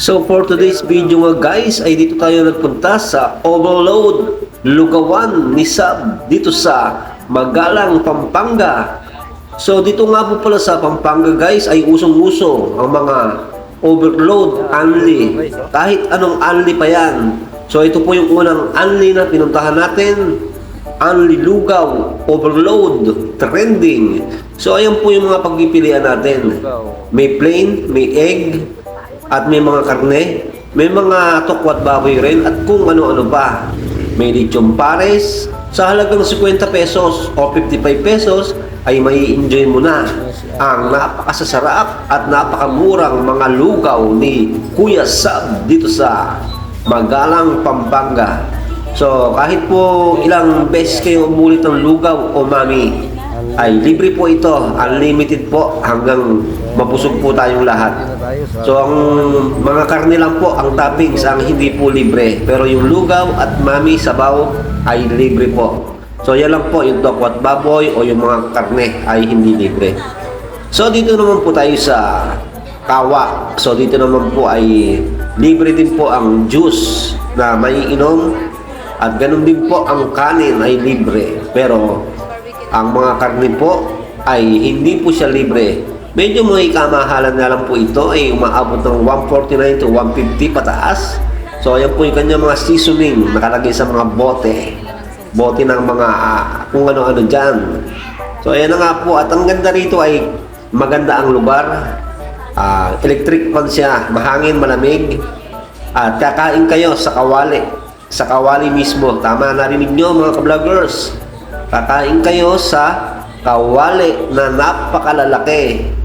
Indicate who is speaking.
Speaker 1: So for today's video nga guys ay dito tayo nagpunta sa Overload Lugawan ni Sab dito sa Magalang, Pampanga. So dito nga po pala sa Pampanga guys ay usong-uso ang mga overload only. Kahit anong only pa yan. So ito po yung unang only na pinuntahan natin. Only lugaw, overload, trending. So ayan po yung mga pagpipilian natin. May plain, may egg, at may mga karne, may mga tokwat baboy rin at kung ano-ano pa. May lechon pares sa halagang 50 pesos o 55 pesos ay may enjoy mo na ang napakasasarap at napakamurang mga lugaw ni Kuya Sab dito sa Magalang, Pampanga. So kahit po ilang beses kayo umulit ng lugaw o mami ay libre po ito, unlimited po hanggang mabusog po tayong lahat. So ang mga karne lang po ang toppings ang hindi po libre. Pero yung lugaw at mami sabaw ay libre po. So yan lang po yung tokwat baboy o yung mga karne ay hindi libre. So dito naman po tayo sa Kawa. So dito naman po ay libre din po ang juice na may inom at ganun din po ang kanin ay libre. Pero ang mga karne po ay hindi po siya libre. Medyo may kamahalan na lang po ito ay umaabot ng 149 to 150 pataas. So ayan po yung kanyang mga seasoning nakalagay sa mga bote. Bote ng mga ah, kung ano-ano dyan. So ayan na nga po at ang ganda rito ay maganda ang lugar. Ah, electric fan siya, mahangin, malamig. At kakain kayo sa kawali. Sa kawali mismo. Tama narinig nyo mga ka-vloggers. Kakain kayo sa kawali na napakalalaki.